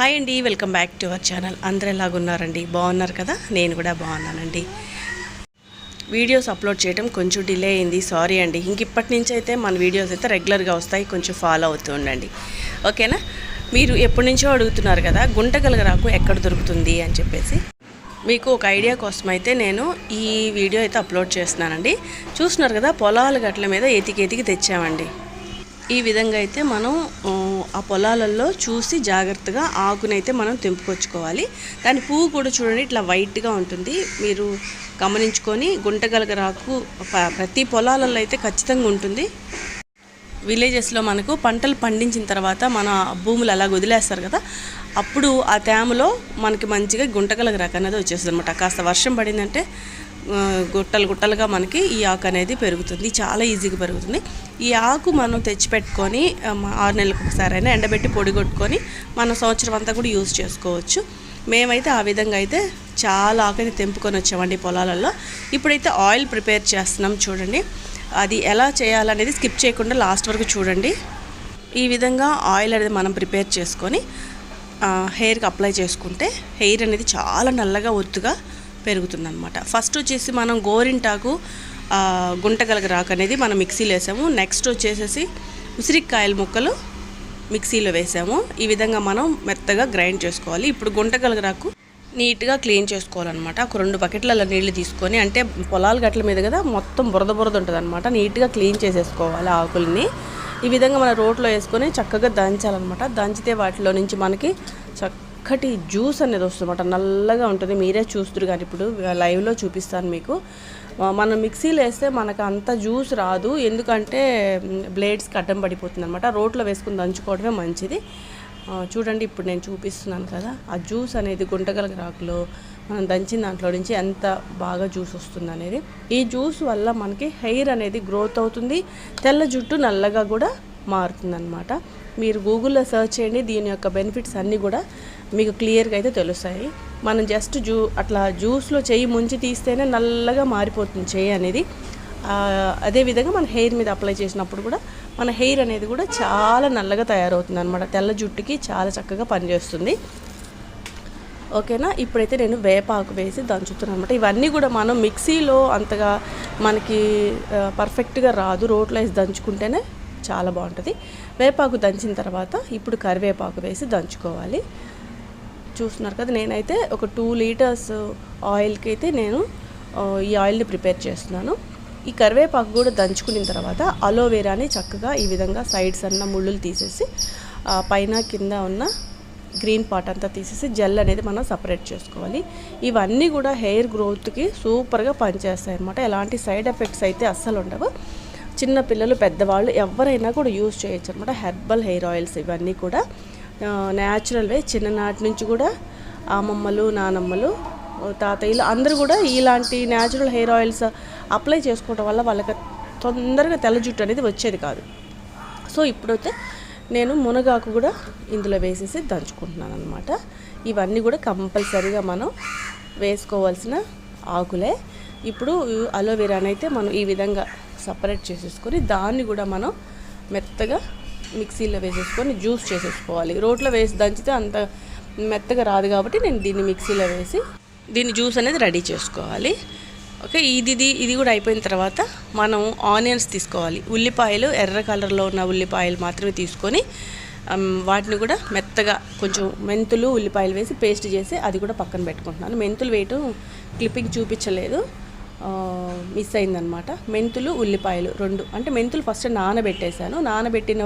Hi అండి welcome back to our channel. అందరూ ఎలాగున్నారండి బాగున్నారు కదా? నేను కూడా బాగున్నానండి. వీడియోస్ అప్లోడ్ చేయడం కొంచెం డిలే అయింది. సారీ అండి. ఇంక ఇప్పటి నుంచి అయితే మన వీడియోస్ అయితే రెగ్యులర్గా వస్తాయి. కొంచెం ఫాలో అవుతూ ఉండండి. ఓకేనా? మీరు ఎప్పటి నుంచో అడుగుతున్నారు కదా గుంటగలగరాకు ఎక్కడ దొరుకుతుంది అని చెప్పేసి. మీకు ఒక ఐడియా కోసం అయితే నేను ఈ వీడియో అయితే అప్లోడ్ చేస్తున్నానండి. చూస్తున్నారు కదా పొలాల గట్ల మీద ఎతికి ఎతికి తెచ్చామండి. ఈ విధంగా అయితే మనం ఆ, పొలాలలో చూసి జాగ్రత్తగా ఆకునైతే మనం తెంపుకొచ్చుకోవాలి. దాని పువ్వు కూడా చూడండి ఇట్లా వైట్గా ఉంటుంది. మీరు గమనించుకొని గుంటగలగరాకు రాకు ప్రతి పొలాలలో అయితే ఖచ్చితంగా ఉంటుంది. విలేజెస్లో మనకు పంటలు పండించిన తర్వాత మన భూములు అలా వదిలేస్తారు కదా. అప్పుడు ఆ తేమలో మనకి మంచిగా గుంటగలగ రాక అనేది వచ్చేస్తుంది అనమాట కాస్త వర్షం పడిందంటే గుట్టలు గుట్టలుగా మనకి ఈ ఆకు అనేది పెరుగుతుంది. చాలా ఈజీగా పెరుగుతుంది. ఈ ఆకు మనం తెచ్చిపెట్టుకొని ఆరు నెలలకు ఒకసారి అయినా ఎండబెట్టి పొడి కొట్టుకొని మనం సంవత్సరం అంతా కూడా యూజ్ చేసుకోవచ్చు. మేమైతే ఆ విధంగా అయితే చాలా ఆకుని తెంపుకొని వచ్చామండి పొలాలలో. ఇప్పుడైతే ఆయిల్ ప్రిపేర్ చేస్తున్నాం చూడండి. అది ఎలా చేయాలనేది స్కిప్ చేయకుండా లాస్ట్ వరకు చూడండి. ఈ విధంగా ఆయిల్ అనేది మనం ప్రిపేర్ చేసుకొని హెయిర్కి అప్లై చేసుకుంటే హెయిర్ అనేది చాలా నల్లగా ఒత్తుగా పెరుగుతుందన్నమాట. ఫస్ట్ వచ్చేసి మనం గోరింటాకు గుంటగలగ రాకు అనేది మనం మిక్సీలో వేసాము. నెక్స్ట్ వచ్చేసేసి ఉసిరికాయల ముక్కలు మిక్సీలో వేసాము. ఈ విధంగా మనం మెత్తగా గ్రైండ్ చేసుకోవాలి. ఇప్పుడు గుంటగలగరాకు నీట్గా క్లీన్ చేసుకోవాలన్నమాట. ఒక రెండు బకెట్లలో నీళ్ళు తీసుకొని అంటే పొలాల గట్ల మీద కదా మొత్తం బురద బురద ఉంటుంది అనమాట నీట్గా క్లీన్ చేసేసుకోవాలి ఆకుల్ని. ఈ విధంగా మన రోట్లో వేసుకొని చక్కగా దంచాలన్నమాట. దంచితే వాటిలో నుంచి మనకి చక్క చక్కటి జ్యూస్ అనేది వస్తుందన్నమాట. నల్లగా ఉంటుంది. మీరే చూస్తురు కానీ ఇప్పుడు లైవ్లో చూపిస్తాను మీకు. మనం మిక్సీలో వేస్తే మనకు అంత జ్యూస్ రాదు. ఎందుకంటే బ్లేడ్స్కి అడ్డం పడిపోతుంది అనమాట రోట్లో వేసుకుని దంచుకోవడమే మంచిది. చూడండి ఇప్పుడు నేను చూపిస్తున్నాను కదా. ఆ జ్యూస్ అనేది గుంటగల రాకులో మనం దంచిన దాంట్లో నుంచి ఎంత బాగా జ్యూస్ వస్తుంది అనేది ఈ జ్యూస్ వల్ల మనకి హెయిర్ అనేది గ్రోత్ అవుతుంది. తెల్ల జుట్టు నల్లగా కూడా మారుతుంది మీరు గూగుల్లో సెర్చ్ చేయండి. దీని యొక్క బెనిఫిట్స్ అన్నీ కూడా మీకు క్లియర్గా అయితే తెలుస్తాయి. మనం జస్ట్ జ్యూ అట్లా జ్యూస్లో చెయ్యి ముంచి తీస్తేనే నల్లగా మారిపోతుంది చెయ్యి అనేది. అదేవిధంగా మన హెయిర్ మీద అప్లై చేసినప్పుడు కూడా మన హెయిర్ అనేది కూడా చాలా నల్లగా తయారవుతుంది అనమాట తెల్ల జుట్టుకి చాలా చక్కగా పనిచేస్తుంది. ఓకేనా? ఇప్పుడైతే నేను వేపాకు వేసి దంచుతున్నాను అనమాట ఇవన్నీ కూడా మనం మిక్సీలో అంతగా మనకి పర్ఫెక్ట్గా రాదు. రోట్లో వేసి దంచుకుంటేనే చాలా బాగుంటుంది. వేపాకు దంచిన తర్వాత ఇప్పుడు కరివేపాకు వేసి దంచుకోవాలి. చూస్తున్నారు కదా నేనైతే ఒక టూ లీటర్స్ ఆయిల్కి అయితే నేను ఈ ఆయిల్ని ప్రిపేర్ చేస్తున్నాను. ఈ కరివేపాకు కూడా దంచుకున్న తర్వాత అలోవెరాని చక్కగా ఈ విధంగా సైడ్స్ అన్న ముళ్ళులు తీసేసి పైన కింద ఉన్న గ్రీన్ పార్ట్ అంతా తీసేసి జెల్ అనేది మనం సపరేట్ చేసుకోవాలి. ఇవన్నీ కూడా హెయిర్ గ్రోత్కి సూపర్గా పనిచేస్తాయి అన్నమాట. ఎలాంటి సైడ్ ఎఫెక్ట్స్ అయితే అస్సలు ఉండవు. చిన్న పిల్లలు పెద్దవాళ్ళు ఎవరైనా కూడా యూజ్ చేయొచ్చు అనమాట హెర్బల్ హెయిర్ ఆయిల్స్ ఇవన్నీ కూడా. Natural way. చిన్ననాటి నుంచి కూడా అమ్మమ్మలు నానమ్మలు తాతయ్యలు అందరూ కూడా ఇలాంటి న్యాచురల్ హెయిర్ ఆయిల్స్ అప్లై చేసుకోవడం వల్ల వాళ్ళకి తొందరగా తెల్ల జుట్టు అనేది వచ్చేది కాదు. సో ఇప్పుడైతే నేను మునగాకు కూడా ఇందులో వేసేసి దంచుకుంటున్నాను అనమాట ఇవన్నీ కూడా కంపల్సరీగా మనం వేసుకోవాల్సిన ఆకులే. ఇప్పుడు అలోవెరాని అయితే మనం ఈ విధంగా సపరేట్ చేసేసుకొని దాన్ని కూడా మనం మెత్తగా మిక్సీలో వేసేసుకొని జ్యూస్ చేసేసుకోవాలి. రోట్లో వేసి దంచితే అంత మెత్తగా రాదు కాబట్టి నేను దీన్ని మిక్సీలో వేసి దీన్ని జ్యూస్ అనేది రెడీ చేసుకోవాలి. ఓకే ఇది ఇది కూడా అయిపోయిన తర్వాత మనం ఆనియన్స్ తీసుకోవాలి. ఉల్లిపాయలు ఎర్ర కలర్లో ఉన్న ఉల్లిపాయలు మాత్రమే తీసుకొని వాటిని కూడా మెత్తగా కొంచెం మెంతులు ఉల్లిపాయలు వేసి పేస్ట్ చేసి అది కూడా పక్కన పెట్టుకుంటున్నాను. మెంతులు వేయటం క్లిప్పింగ్ చూపించలేదు. మిస్ అయిందనమాట మెంతులు ఉల్లిపాయలు రెండు. అంటే మెంతులు ఫస్ట్ నానబెట్టేశాను. నానబెట్టిన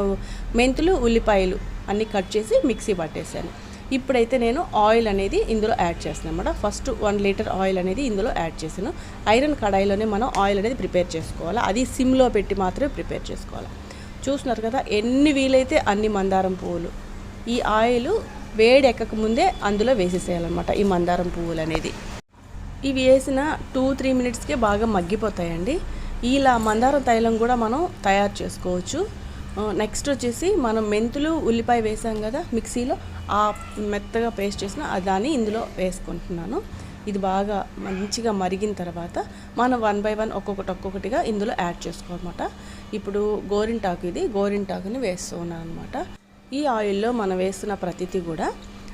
మెంతులు ఉల్లిపాయలు అన్నీ కట్ చేసి మిక్సీ పట్టేశాను. ఇప్పుడైతే నేను ఆయిల్ అనేది ఇందులో యాడ్ చేస్తాను అనమాట ఫస్ట్ వన్ లీటర్ ఆయిల్ అనేది ఇందులో యాడ్ చేశాను. ఐరన్ కడాయిలోనే మనం ఆయిల్ అనేది ప్రిపేర్ చేసుకోవాలి. అది సిమ్లో పెట్టి మాత్రమే ప్రిపేర్ చేసుకోవాలి. చూస్తున్నారు కదా ఎన్ని వీలైతే అన్ని మందారం పువ్వులు. ఈ ఆయిల్ వేడి ఎక్కక ముందే అందులో వేసేసేయాలన్నమాట ఈ మందారం పువ్వులు అనేది. ఇవి వేసిన టూ త్రీ మినిట్స్కే బాగా మగ్గిపోతాయండి. ఇలా మందారం తైలం కూడా మనం తయారు చేసుకోవచ్చు. నెక్స్ట్ వచ్చేసి మనం మెంతులు ఉల్లిపాయ వేసాం కదా మిక్సీలో ఆ మెత్తగా పేస్ట్ చేసిన దాన్ని ఇందులో వేసుకుంటున్నాను. ఇది బాగా మంచిగా మరిగిన తర్వాత మనం వన్ బై వన్ ఒక్కొక్కటి ఒక్కొక్కటిగా ఇందులో యాడ్ చేసుకోమాట ఇప్పుడు గోరింటాకు ఇది గోరింటాకుని వేస్తూ ఉన్నాను అనమాట ఈ ఆయిల్లో మనం వేస్తున్న ప్రతిదీ కూడా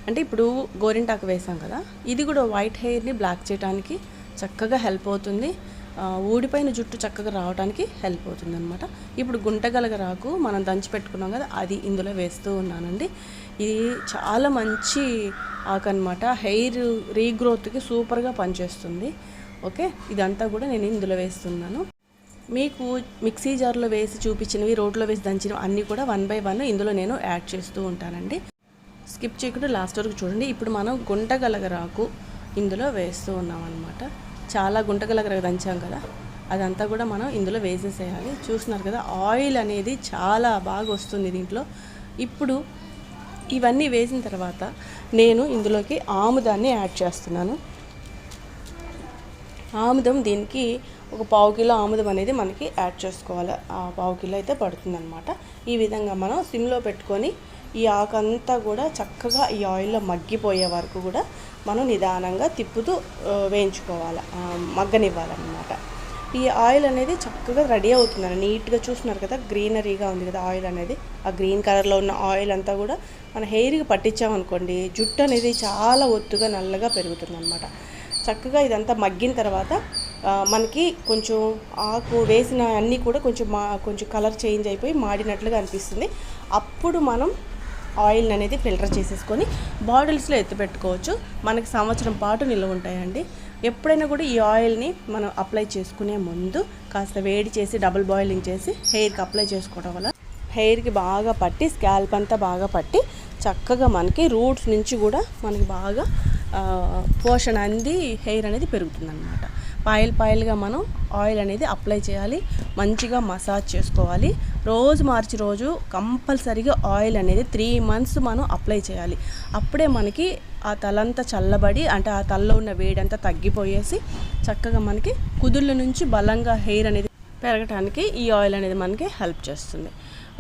అంటే ఇప్పుడు గోరింటాకు వేసాం కదా ఇది కూడా వైట్ హెయిర్ని బ్లాక్ చేయడానికి చక్కగా హెల్ప్ అవుతుంది. ఊడిపోయిన జుట్టు చక్కగా రావడానికి హెల్ప్ అవుతుంది అనమాట ఇప్పుడు గుంటగలగ రాకు మనం దంచి పెట్టుకున్నాం కదా అది ఇందులో వేస్తూ ఉన్నానండి. ఇది చాలా మంచి ఆకు అనమాట హెయిర్ రీగ్రోత్కి సూపర్గా పనిచేస్తుంది. ఓకే? ఇదంతా కూడా నేను ఇందులో వేస్తున్నాను. మీకు మిక్సీ జార్లో వేసి చూపించినవి రోడ్లో వేసి దంచినవి అన్నీ కూడా వన్ బై వన్ ఇందులో నేను యాడ్ చేస్తూ ఉంటానండి. స్కిప్ చేయకుండా లాస్ట్ వరకు చూడండి. ఇప్పుడు మనం గుంటగలగరాకు ఇందులో వేస్తూ ఉన్నాం అనమాట చాలా గుంటగలగరగ దంచాం కదా. అదంతా కూడా మనం ఇందులో వేసేసేయాలి. చూస్తున్నారు కదా ఆయిల్ అనేది చాలా బాగా వస్తుంది దీంట్లో. ఇప్పుడు ఇవన్నీ వేసిన తర్వాత నేను ఇందులోకి ఆముదాన్ని యాడ్ చేస్తున్నాను. ఆముదం దీనికి ఒక పావు కిలో ఆముదం అనేది మనకి యాడ్ చేసుకోవాలి. ఆ పావు కిలో అయితే పడుతుందన్నమాట. ఈ విధంగా మనం సిమ్లో పెట్టుకొని ఈ ఆకంతా కూడా చక్కగా ఈ ఆయిల్లో మగ్గిపోయే వరకు కూడా మనం నిదానంగా తిప్పుతూ వేయించుకోవాలి. మగ్గనివ్వాలన్నమాట. ఈ ఆయిల్ అనేది చక్కగా రెడీ అవుతుందని నీట్గా చూస్తున్నారు కదా గ్రీనరీగా ఉంది కదా ఆయిల్ అనేది. ఆ గ్రీన్ కలర్లో ఉన్న ఆయిల్ అంతా కూడా మన హెయిర్కి పట్టించామనుకోండి జుట్టు అనేది చాలా ఒత్తుగా నల్లగా పెరుగుతుంది చక్కగా ఇదంతా మగ్గిన తర్వాత మనకి కొంచెం ఆకు వేసిన అన్నీ కూడా కొంచెం మా కొంచెం కలర్ చేంజ్ అయిపోయి మాడినట్లుగా అనిపిస్తుంది. అప్పుడు మనం ఆయిల్ అనేది ఫిల్టర్ చేసేసుకొని బాటిల్స్లో ఎత్తిపెట్టుకోవచ్చు మనకి సంవత్సరం పాటు నిల్వ ఉంటాయండి. ఎప్పుడైనా కూడా ఈ ఆయిల్ని మనం అప్లై చేసుకునే ముందు కాస్త వేడి చేసి డబుల్ బాయిలింగ్ చేసి హెయిర్కి అప్లై చేసుకోవడం వల్ల హెయిర్కి బాగా పట్టి స్కాల్ప్ అంతా బాగా పట్టి చక్కగా మనకి రూట్స్ నుంచి కూడా మనకి బాగా పోషణ అంది హెయిర్ అనేది పెరుగుతుందన్నమాట. పాయిల్ పాయిల్గా మనం ఆయిల్ అనేది అప్లై చేయాలి. మంచిగా మసాజ్ చేసుకోవాలి. రోజు మార్చి రోజు కంపల్సరీగా ఆయిల్ అనేది త్రీ మంత్స్ మనం అప్లై చేయాలి. అప్పుడే మనకి ఆ తలంతా చల్లబడి అంటే ఆ తలలో ఉన్న వేడంతా తగ్గిపోయేసి చక్కగా మనకి కుదుళ్ళ నుంచి బలంగా హెయిర్ అనేది పెరగటానికి ఈ ఆయిల్ అనేది మనకి హెల్ప్ చేస్తుంది.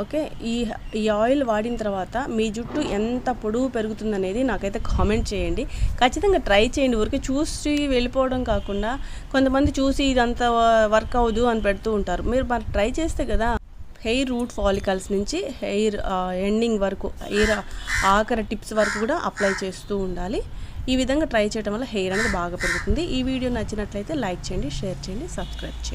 ఓకే? ఈ ఈ ఆయిల్ వాడిన తర్వాత మీ జుట్టు ఎంత పొడవు పెరుగుతుందనేది నాకైతే కామెంట్ చేయండి. ఖచ్చితంగా ట్రై చేయండి. ఊరికే చూసి వెళ్ళిపోవడం కాకుండా కొంతమంది చూసి ఇదంతా వర్క్ అవ్వదు అని పెడుతూ ఉంటారు. మీరు మరి ట్రై చేస్తే కదా హెయిర్ రూట్ ఫాలికల్స్ నుంచి హెయిర్ ఎండింగ్ వరకు హెయిర్ ఆఖరి టిప్స్ వరకు కూడా అప్లై చేస్తూ ఉండాలి. ఈ విధంగా ట్రై చేయడం వల్ల హెయిర్ అనేది బాగా పెరుగుతుంది. ఈ వీడియో నచ్చినట్లయితే లైక్ చేయండి షేర్ చేయండి సబ్స్క్రైబ్ చేయండి.